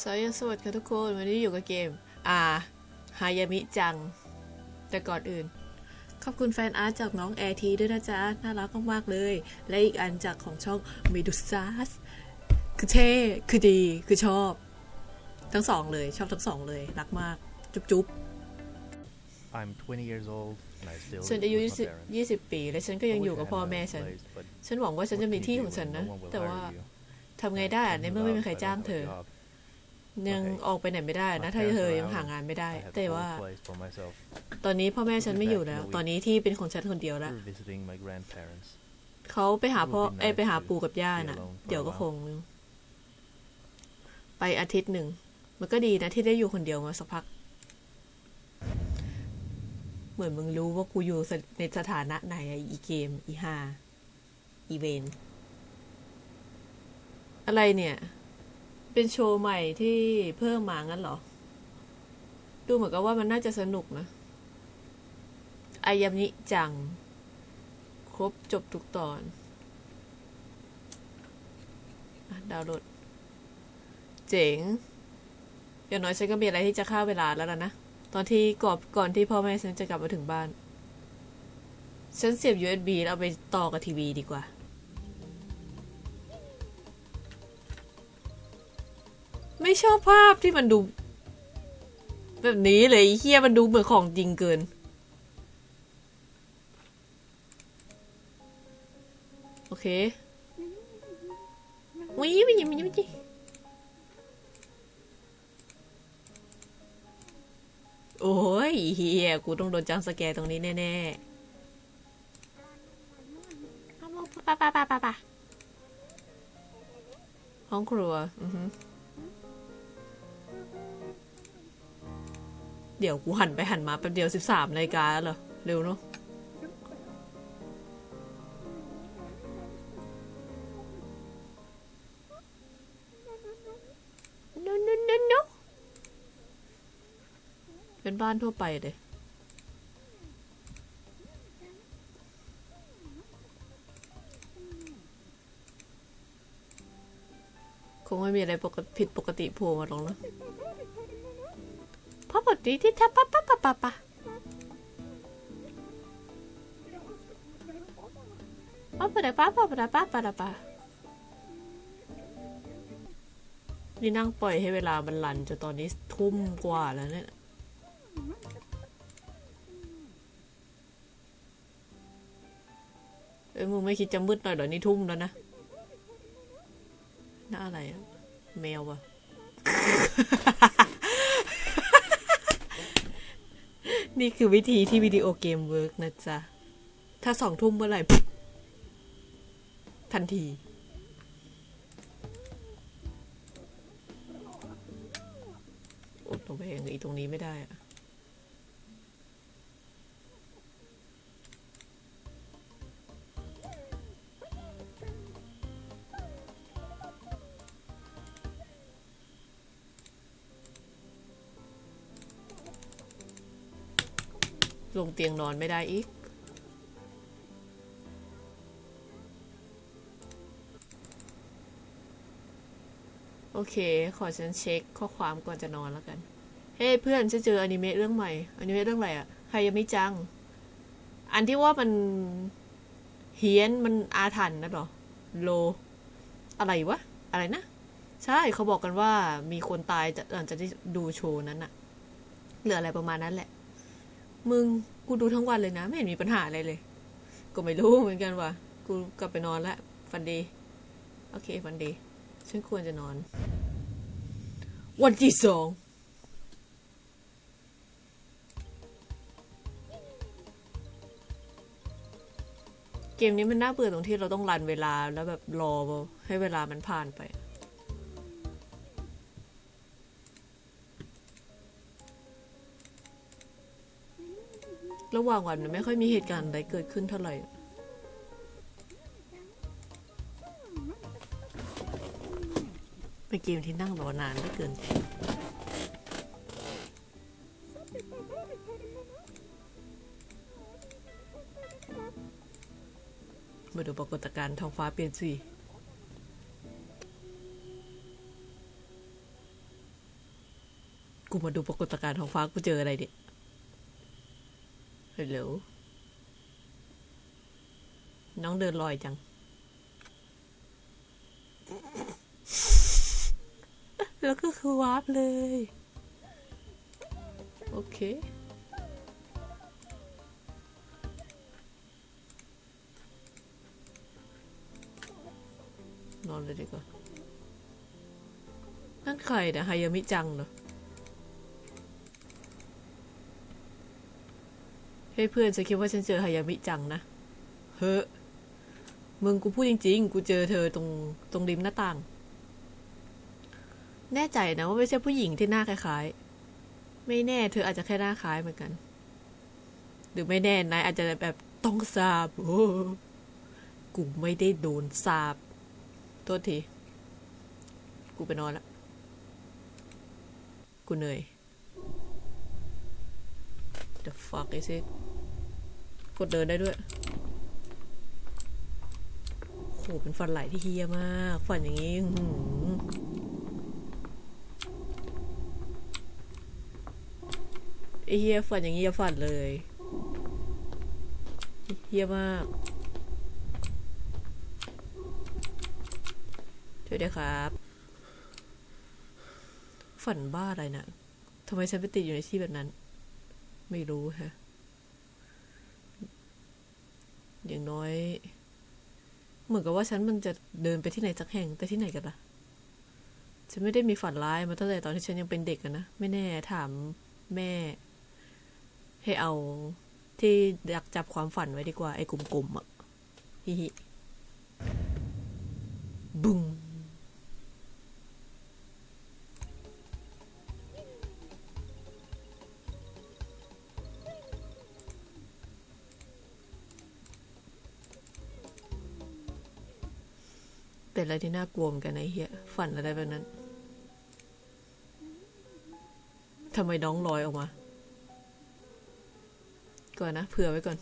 สวัสดีสวัสดีค่ะทุกคนวันนี้อยู่กับเกมอ่าฮายามิจัง แต่ก่อนอื่น ขอบคุณแฟนอาร์ตจากน้องแอร์ทีด้วยนะจ๊ะ น่ารักมากๆเลย และอีกอันจากของช่อง m e d u s a s คือเท่ คือดีคือชอบ ทั้งสองเลยชอบทั้งสองเลย รักมาก จุ๊บจุ๊บ I'm 20 years old and I still ฉัน live อายุ with my parents. 20 20 ปี และฉันก็ยัง I อยู่ wish กับ I พ่อ had my แม่ own ฉัน place, but ฉันหวังว่าฉัน what จะ can มี you ที่ do ของฉัน when นะ no one will แต่ว่า hire you? ทำไง And ได้อะ can ใน move เมื่อไม่มี out ใคร if I จ้าง don't เธ have อ a job. ยัง Okay. ออกไปไหนไม่ได้นะ My ถ้า parents เธอ are ยัง out. หางานไม่ได้ I have แต่ a ว่า whole place for myself. ตอนนี้พ่อแม่ฉันไม่อยู่ We'll be แล้ว back in a ตอนนี้ที่เป็นของฉันคนเดียวแล้ว We're visiting my grandparents. เขาไปหาพ่อ It would be เอ้ย nice ไปหา to ปู่กับย่า be น่ะ alone for a เดี๋ยวก็ while. คง ไปอาทิตย์หนึ่ง มันก็ดีนะที่ได้อยู่คนเดียวมาสักพัก เหมือนมึงรู้ว่ากูอยู่ในสถานะไหนอะอีเกม อีฮาอีเวน อะไรเนี่ย เป็นโชว์ใหม่ที่เพิ่มมางั้นเหรอ ดูเหมือนกับว่ามันน่าจะสนุกนะอายามิจัง ครบจบทุกตอนดาวน์โหลด เจ๋ง อย่างน้อยฉันก็มีอะไรที่จะฆ่าเวลาแล้วล่ะนะ ตอนที่ก่อนก่อนที่พ่อแม่ฉันจะกลับมาถึงบ้าน ฉันเสียบ USB แล้วเอาไปต่อกับทีวีดีกว่า ชอบภาพที่มันดู แบบนี้เลยไอ้เฮียมันดูเหมือนของจริงเกิน โอเควิวิวิวิวิโอ้ยเฮียกูต้องโดนจังสแกร์ตรงนี้แน่ๆเอาปะปะปะปะปะห้องครัว อือฮึ เดี๋ยวกูหันไปหันมาแป๊บเดียวสิบสามนาฬิกาแล้วเหรอ เร็วเนอะ no no no no เป็นบ้านทั่วไปเลยคงไม่มีอะไรปกติผิดปกติโผล่มาหรอกนะ พ่อปกติที่ทับปะปะปะปะปะปะปะปะปะปะปะปะปะปะนี่นั่งปล่อยให้เวลามันลันจนตอนนี้ทุ่มกว่าแล้วเนี่ยเอ้ยมึงไม่คิดจะมืดหน่อยเหรอนี่ทุ่มแล้วนะน่าอะไรอะแมวอะ นี่คือวิธีที่วิดีโอเกมเวิร์กนะจ๊ะ ถ้าสองทุ่มเมื่อไหร่ ทันทีโอ้ตรงไปอย่างอีตรงนี้ไม่ได้อะ ลงเตียงนอนไม่ได้อีก โอเค ขอฉันเช็คข้อความก่อนจะนอนแล้วกัน เฮ้ยเพื่อนฉันเจออนิเมะเรื่องใหม่ อนิเมะเรื่องอะไรอะใครยังไม่จัง อันที่ว่ามันเฮี้ยนมันอาถรรพ์นะหรอ โล อะไรวะ อะไรนะ ใช่เขาบอกกันว่ามีคนตายจากหลังจากที่ดูโชว์นั้นอะเหรืออะไรประมาณนั้นแหละ มึงกูดูทั้งวันเลยนะ ไม่เห็นมีปัญหาอะไรเลย ก็ไม่รู้เหมือนกันว่ะกูกลับไปนอนแล้วฟันดี โอเคฟันดี ฉันควรจะนอน วันที่สองเกมนี้มันน่าเบื่อตรงที่เราต้องรันเวลาแล้วแบบรอให้เวลามันผ่านไป ระหว่างวันมันไม่ค่อยมีเหตุการณ์อะไรเกิดขึ้นเท่าไหร่เป็นเกมที่นั่งรอนานเหลือเกินมาดูปรากฏการณ์ท้องฟ้าเปลี่ยนสีกูมาดูปรากฏการณ์ท้องฟ้ากูเจออะไรเนี่ย ฮัลโหลน้องเดินลอยจัง แล้วก็คือวาร์ปเลย โอเคนอนเลยดีกว่า นั่นใครเนี่ยไฮยามิจังเหรอ เฮ้ยเพื่อนฉันคิดว่าฉันเจอไฮยามิจังนะ เฮ้อมึงกูพูดจริง ๆ กูเจอเธอตรงตรงริมหน้าต่าง แน่ใจนะว่าไม่ใช่ผู้หญิงที่หน้าคล้ายๆ ไม่แน่เธออาจจะแค่หน้าคล้ายเหมือนกัน หรือไม่แน่นายอาจจะแบบต้องสาบโอ้กูไม่ได้โดนสาบโทษที กูไปนอนละ กูเหนื่อย The fuck is it กดเดินได้ด้วยโหเป็นฟันไหลที่เฮียมากฟันอย่างนี้หือไอเฮียฟันอย่างนี้อย่าฟันเลยเฮียมากช่วยด้วยครับ ฝันบ้าอะไรนะทำไมฉันไปติดอยู่ในที่แบบนั้น ไม่รู้ฮะ อย่างน้อย เหมือนกับว่าฉันมันจะเดินไปที่ไหนสักแห่งแต่ที่ไหนกันล่ะ ฉันไม่ได้มีฝันร้ายมาตั้งแต่ตอนที่ฉันยังเป็นเด็กกันะ ไม่แน่ถามแม่ ให้เอาที่อยากจับความฝันไว้ดีกว่า ไอ้กลมๆอะฮิฮิบุ้ง เป็นอะไรที่น่ากลัวเหมือนกันไอ้เฮียฝันอะไรแบบนั้นทำไมน้องลอยออกมา ก่อนนะ เผื่อไว้ก่อน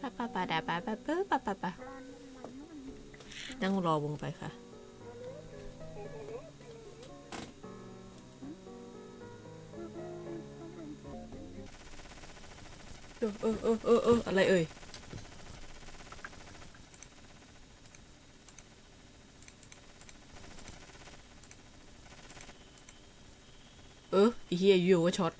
ปะปะปะดาปะปะปะปะปะปะนั่งรอวงไปค่ะ เออเออเออเอออะไรเอ่ย ออไอเฮียอยู่ก็ช็อต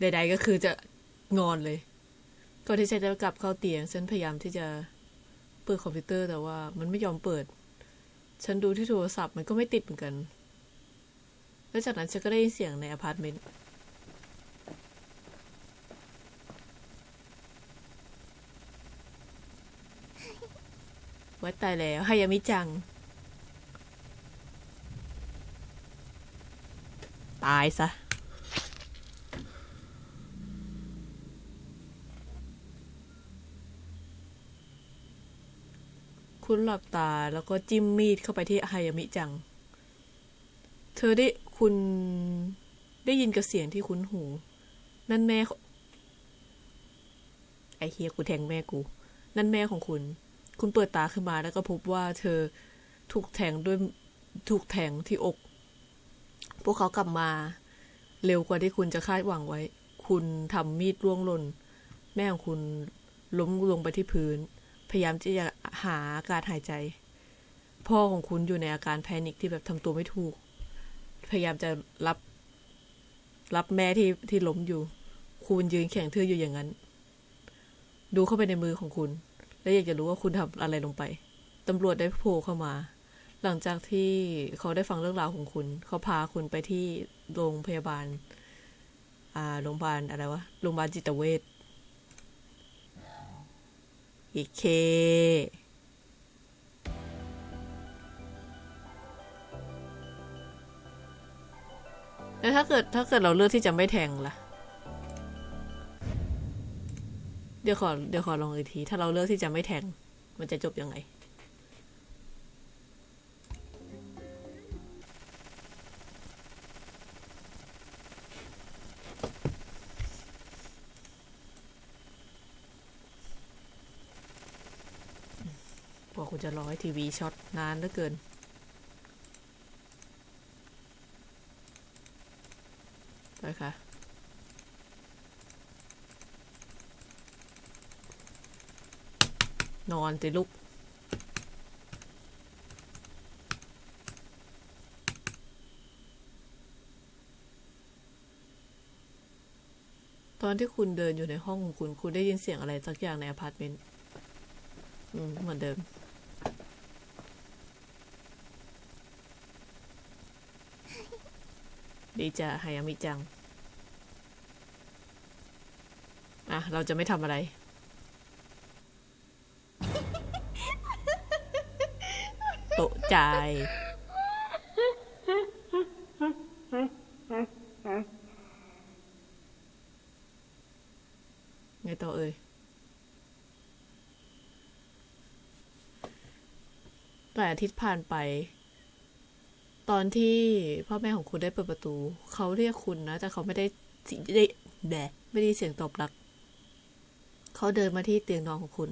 ใดๆก็คือจะงอนเลยก่อนที่ฉันจะกลับเข้าเตียง ฉันพยายามที่จะเปิดคอมพิวเตอร์แต่ว่ามันไม่ยอมเปิด ฉันดูที่โทรศัพท์มันก็ไม่ติดเหมือนกัน แล้วจากนั้นฉันก็ได้ยินเสียงในอพาร์ตเมนต์ ว่าตายแล้วฮายามิจัง ตายซะคุณหลับตาแล้วก็จิ้มมีดเข้าไปที่ฮายามิจัง เธอได้คุณได้ยินกับเสียงที่คุ้นหู นั่นแม่ ไอเฮียกูแทงแม่กู นั่นแม่ของคุณ คุณเปิดตาขึ้นมาแล้วก็พบว่าเธอถูกแทงด้วยถูกแทงที่อก พวกเขากลับมาเร็วกว่าที่คุณจะคาดหวังไว้ คุณทำมีดร่วงหล่น แม่ของคุณล้มลงไปที่พื้น พยายามที่จะหาอากาศหายใจ พ่อของคุณอยู่ในอาการแพนิคที่แบบทำตัวไม่ถูก พยายามจะรับ รับแม่ที่ที่ล้มอยู่ คุณยืนแข็งทื่ออยู่อย่างนั้น ดูเข้าไปในมือของคุณ และอยากจะรู้ว่าคุณทำอะไรลงไปตำรวจได้โผล่เข้ามา หลังจากที่เขาได้ฟังเรื่องราวของคุณ เขาพาคุณไปที่โรงพยาบาล อ่า โรงพยาบาลอะไรวะ โรงพยาบาลจิตเวชอีเค แล้วถ้าเกิดถ้าเกิดเราเลือกที่จะไม่แทงล่ะ เดี๋ยวขอเดี๋ยวขอลองอีกที ถ้าเราเลือกที่จะไม่แทง มันจะจบยังไงกว่าคุณจะรอให้ทีวีช็อตนานเหลือเกินไปค่ะ นอนสิลูกตอนที่คุณเดินอยู่ในห้องของคุณ คุณได้ยินเสียงอะไรสักอย่างในอพาร์ตเมนต์อืมเหมือนเดิม ดีจ้ะฮายามิจัง อะ เราจะไม่ทำอะไร โตะ ใจ ไงต่อเอ่ยหลายอาทิตย์ผ่านไป ตอนที่พ่อแม่ของคุณได้เปิดประตู เขาเรียกคุณนะ แต่เขาไม่ได้ได้แบไม่ได้เสียงตอบรับเขาเดินมาที่เตียงนอนของคุณ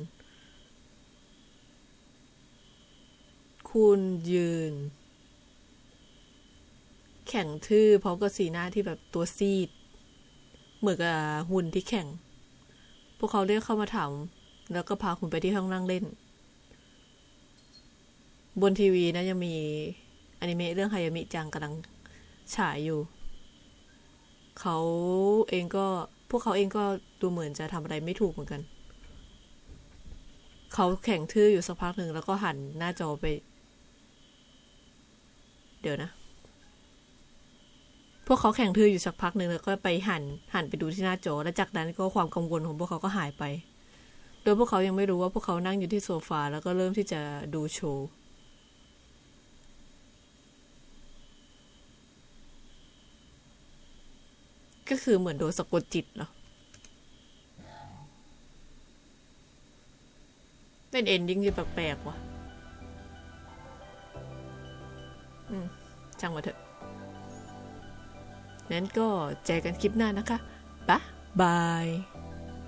คุณยืน แข่งทื่อพร้อมกับสีหน้าที่แบบตัวซีด เหมือนกับหุ่นที่แข่ง พวกเขาเรียกเข้ามาถามแล้วก็พาคุณไปที่ห้องนั่งเล่น บนทีวีนะยังมีอนิเมะเรื่องไฮยามิจังกำลังฉายอยู่ เขาเองก็พวกเขาเองก็ดูเหมือนจะทำอะไรไม่ถูกเหมือนกัน เขาแข่งทื่ออยู่สักพักหนึ่งแล้วก็หันหน้าจอไป เดี๋ยวนะ พวกเขาแข่งทื่ออยู่สักพักหนึ่งแล้วก็ไปหันหันไปดูที่หน้าจอและจากนั้นก็ความกังวลของพวกเขาก็หายไป โดยพวกเขายังไม่รู้ว่าพวกเขานั่งอยู่ที่โซฟาแล้วก็เริ่มที่จะดูโชว์ก็คือเหมือนโดนสะกดจิตเหรอ เป็นเอนดิ้งที่แปลกๆว่ะ ช่างมาเถอะงั้นก็เจอกันคลิปหน้านะคะบ๊ายบาย